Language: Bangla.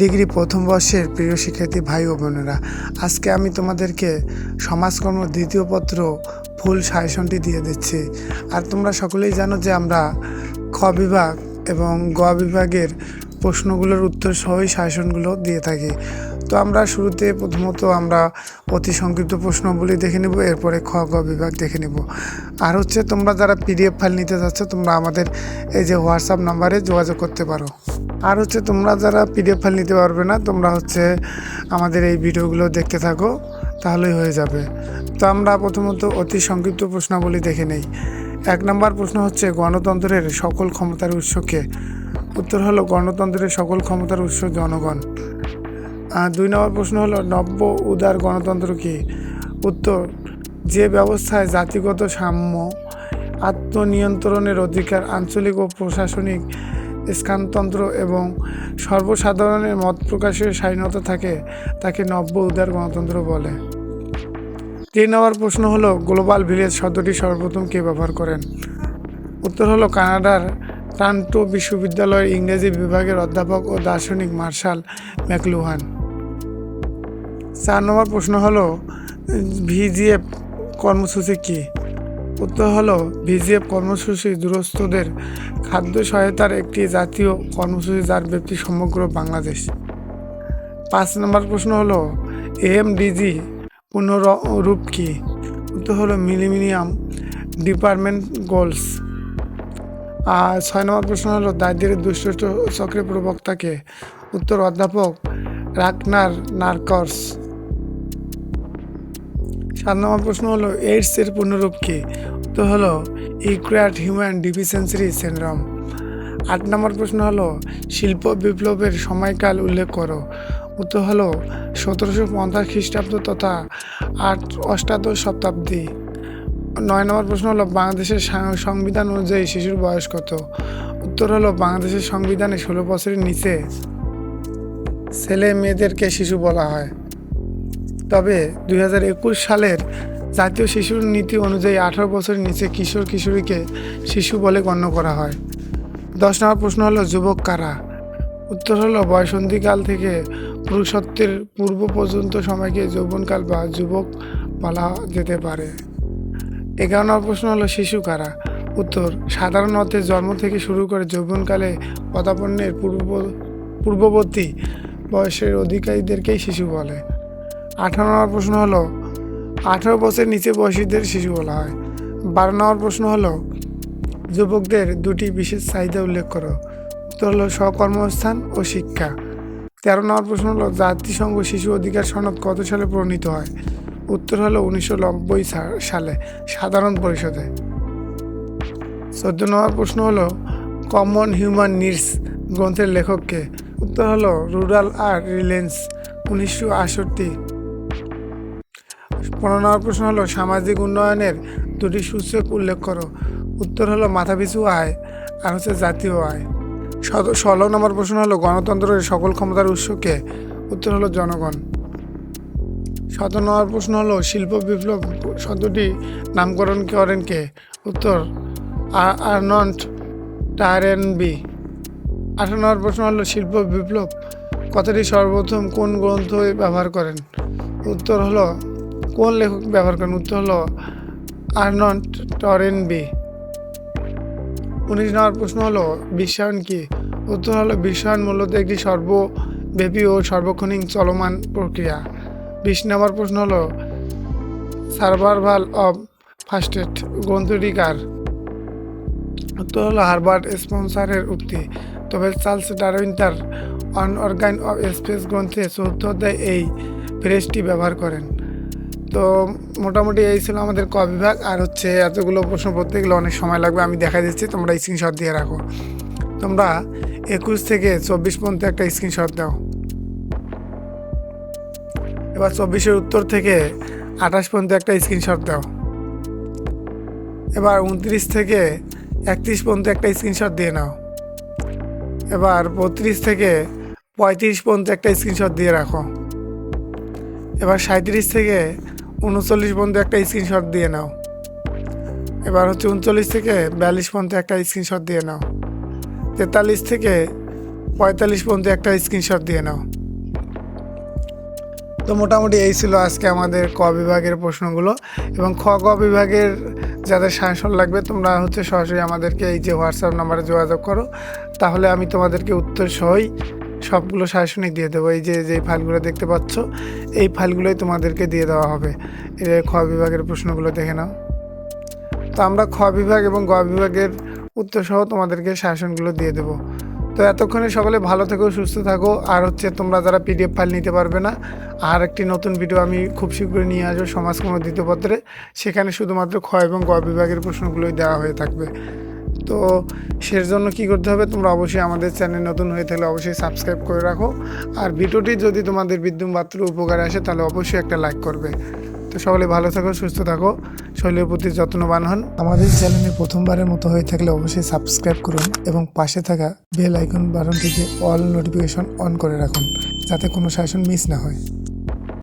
ডিগ্রি প্রথম বর্ষের প্রিয় শিক্ষার্থী ভাই ও বোনেরা, আজকে আমি তোমাদেরকে সমাজকর্ম দ্বিতীয় পত্র ফুল সাজেশনটি দিয়ে দিচ্ছি। আর তোমরা সকলেই জানো যে আমরা খ বিভাগ এবং গ বিভাগের প্রশ্নগুলোর উত্তর সহই সাজেশনগুলো দিয়ে থাকি। তো আমরা শুরুতে প্রথমত আমরা অতি সংক্ষিপ্ত প্রশ্নগুলি দেখে নেব, এরপরে খ, গ বিভাগ দেখে নেব। আর হচ্ছে তোমরা যারা পিডিএফ ফাইল নিতে যাচ্ছ, তোমরা আমাদের এই যে হোয়াটসঅ্যাপ নাম্বারে যোগাযোগ করতে পারো। আর হচ্ছে তোমরা যারা পিডিএফ ফাইল নিতে পারবে না, তোমরা হচ্ছে আমাদের এই ভিডিওগুলো দেখতে থাকো, তাহলেই হয়ে যাবে। তো আমরা প্রথমত অতি সংক্ষিপ্ত প্রশ্নাবলী দেখে নেই। এক নম্বর প্রশ্ন হচ্ছে, গণতন্ত্রের সকল ক্ষমতার উৎসকে উত্তর হলো, গণতন্ত্রের সকল ক্ষমতার উৎস জনগণ। আর দুই নম্বর প্রশ্ন হলো, নব্য উদার গণতন্ত্র কি? উত্তর, যে ব্যবস্থায় জাতিগত সাম্য, আত্মনিয়ন্ত্রণের অধিকার, আঞ্চলিক ও প্রশাসনিক স্থানতন্ত্র এবং সর্বসাধারণের মত প্রকাশের স্বাধীনতা থাকে, তাকে নব্য উদার গণতন্ত্র বলে। তিন নম্বর প্রশ্ন হলো, গ্লোবাল ভিলেজ শব্দটি সর্বপ্রথম কে ব্যবহার করেন? উত্তর হলো, কানাডার টান্টো বিশ্ববিদ্যালয়ের ইংরেজি বিভাগের অধ্যাপক ও দার্শনিক মার্শাল ম্যাকলুহান। চার নম্বর প্রশ্ন হলো, ভিজিএফ কর্মসূচি কী? উত্তর হলো ভিজিএফ কর্মসূচি দূরস্থদের খাদ্য সহায়তার একটি জাতীয় কর্মসূচি যার ব্যাপ্তি সমগ্র বাংলাদেশ। পাঁচ নম্বর প্রশ্ন হলো, এএমডিজি পুনরূপ কী? উত্তর হলো মিলিমিনিয়াম ডিপার্টমেন্ট গোলস। আর ছয় নম্বর প্রশ্ন হলো দারিদ্রের দুষ্ট চক্রের প্রবক্তাকে? উত্তর অধ্যাপক রাকনার নার্কস। সাত নম্বর প্রশ্ন হলো এইডস এর পূর্ণরূপ কি? উত্তর হলো ইকুয়ার্ড হিউম্যান ডিফিসিয়েন্সি সিনড্রোম আট নম্বর প্রশ্ন হলো, শিল্প বিপ্লবের সময়কাল উল্লেখ করো। উত্তর হলো, সতেরোশো পঞ্চাশ খ্রিস্টাব্দ তথা আট অষ্টাদশ শতাব্দী। নয় নম্বর প্রশ্ন হলো, বাংলাদেশের সংবিধান অনুযায়ী শিশুর বয়স কত? উত্তর হলো, বাংলাদেশের সংবিধানে ষোলো বছরের নিচে ছেলে মেয়েদেরকে শিশু বলা হয়। তবে দু হাজার একুশ সালের জাতীয় শিশুর নীতি অনুযায়ী আঠারো বছরের নিচে কিশোর কিশোরীকে শিশু বলে গণ্য করা হয়। দশ নম্বর প্রশ্ন হলো, যুবক কারা? উত্তর হলো, বয়সন্ধিকাল থেকে পুরুষত্বের পূর্ব পর্যন্ত সময়কে যৌবনকাল বা যুবক বলা যেতে পারে। এগারো নম্বর প্রশ্ন হলো, শিশু কারা? উত্তর, সাধারণ অর্থে জন্ম থেকে শুরু করে যৌবনকালে পদাপন্নের পূর্ব পূর্ববর্তী বয়সের অধিকারীদেরকেই শিশু বলে। আঠারো নম্বর প্রশ্ন হলো, আঠারো বছর নিচে বয়সীদের শিশু বলা হয়। বারো নম্বর প্রশ্ন হলো, যুবকদের দুটি বিশেষ চাহিদা উল্লেখ করো। উত্তর হলো স্বকর্মস্থান ও শিক্ষা। তেরো নম্বর প্রশ্ন হলো, জাতিসংঘ শিশু অধিকার সনদ কত সালে প্রণীত হয়? উত্তর হলো উনিশশো সালে, সাধারণ পরিষদে। চোদ্দ নম্বর প্রশ্ন হলো, কমন হিউম্যান নিডস গ্রন্থের লেখককে। উত্তর হলো, রুরাল আর রিলেন্স, উনিশশো আটষট্টি পনেরো নম্বর প্রশ্ন হলো, সামাজিক উন্নয়নের দুটি সূচক উল্লেখ করো। উত্তর হলো, মাথাপিছু আয় আর হচ্ছে জাতীয় আয়। ষোলো নম্বর প্রশ্ন হলো, গণতন্ত্রের সকল ক্ষমতার উৎসকে। উত্তর হলো, জনগণ। সতেরো নম্বর প্রশ্ন হলো, শিল্প বিপ্লব শব্দটি নামকরণ করেন কে? উত্তর আ- আর্নল্ড বি আঠারো নম্বর প্রশ্ন হলো, শিল্প বিপ্লব কথাটি সর্বপ্রথম কোন গ্রন্থ ব্যবহার করেন? উত্তর হলো কোন লেখক ব্যবহার করেন? উত্তর হলো আর্নল্ড টরেনবি। উনিশ নম্বর প্রশ্ন হলো, বিশ্বায়ন কি? উত্তর হলো, বিশ্বায়ন মূলত একটি সর্বব্যাপী ও সর্বক্ষণিক চলমান প্রক্রিয়া। বিশ নম্বর প্রশ্ন হলো সার্ভারভাল অফ ফার্স্টেড গ্রন্থটি কার? উত্তর হলো হারবার্ট স্পন্সারের উক্তি। তবে চার্লস ডারউইন তার অন অর্গান অফ স্পেস গ্রন্থে চতুর্থ অধ্যায় এই ফ্রেজটি ব্যবহার করেন। তো মোটামুটি এই ছিল আমাদের ক বিভাগ। আর হচ্ছে এতগুলো প্রশ্ন পড়তে গেলে অনেক সময় লাগবে, আমি দেখা দিচ্ছি। তোমরা স্ক্রিনশট দিয়ে রাখো। তোমরা একুশ থেকে চব্বিশ পর্যন্ত একটা স্ক্রিনশট দাও। এবার চব্বিশের উত্তর থেকে আঠাশ পর্যন্ত একটা স্ক্রিনশট দাও। এবার উনত্রিশ থেকে একত্রিশ পর্যন্ত একটা স্ক্রিনশট দিয়ে নাও। এবার বত্রিশ থেকে পঁয়ত্রিশ পর্যন্ত একটা স্ক্রিনশট দিয়ে রাখো। এবার সাঁত্রিশ থেকে উনচল্লিশ পর্যন্ত একটা স্ক্রিনশট দিয়ে নাও। এবার হচ্ছে উনচল্লিশ থেকে বিয়াল্লিশ পর্যন্ত একটা স্ক্রিনশট দিয়ে নাও। তেতাল্লিশ থেকে পঁয়তাল্লিশ পর্যন্ত একটা স্ক্রিনশট দিয়ে নাও। তো মোটামুটি এই ছিল আজকে আমাদের ক বিভাগের প্রশ্নগুলো এবং খ গ বিভাগের যাদের সাজেশন লাগবে, তোমরা হচ্ছে সরাসরি আমাদেরকে এই যে হোয়াটসঅ্যাপ নাম্বারে যোগাযোগ করো। তাহলে আমি তোমাদেরকে উত্তর সহই সবগুলো সাজেশনই দিয়ে দেবো। এই যে যে ফাইলগুলো দেখতে পাচ্ছ, এই ফাইলগুলোই তোমাদেরকে দিয়ে দেওয়া হবে। যে খ বিভাগের প্রশ্নগুলো দেখে নাও। তো আমরা খ বিভাগ এবং গ বিভাগের উত্তর সহ তোমাদেরকে শাসনগুলো দিয়ে দেবো। তো এতক্ষণে সকলে ভালো থেকো, সুস্থ থাকো। আর হচ্ছে তোমরা যারা পিডিএফ ফাইল নিতে পারবে না, আর একটি নতুন ভিডিও আমি খুব শীঘ্রই নিয়ে আসব সমাজ কোনো দ্বিতীয়পত্রে সেখানে শুধুমাত্র খ এবং গ বিভাগের প্রশ্নগুলোই দেওয়া হয়ে থাকবে। তো সের জন্য কি করতে হবে? তোমরা অবশ্যই আমাদের চ্যানেল নতুন হয়ে থাকলে অবশ্যই সাবস্ক্রাইব করে রাখো। আর ভিডিওটি যদি তোমাদের বিদ্যুৎ মাত্র উপকারে আসে, তাহলে অবশ্যই একটা লাইক করবে। তো সকলে ভালো থাকো, সুস্থ থাকো। শরীরের প্রতি যত্নবান হন। আমাদের চ্যানেলে প্রথমবারের মতো হয়ে থাকলে অবশ্যই সাবস্ক্রাইব করুন এবং পাশে থাকা বেল আইকন বাটনটিতে অল নোটিফিকেশন অন করে রাখুন, যাতে কোনো শাসন মিস না হয়।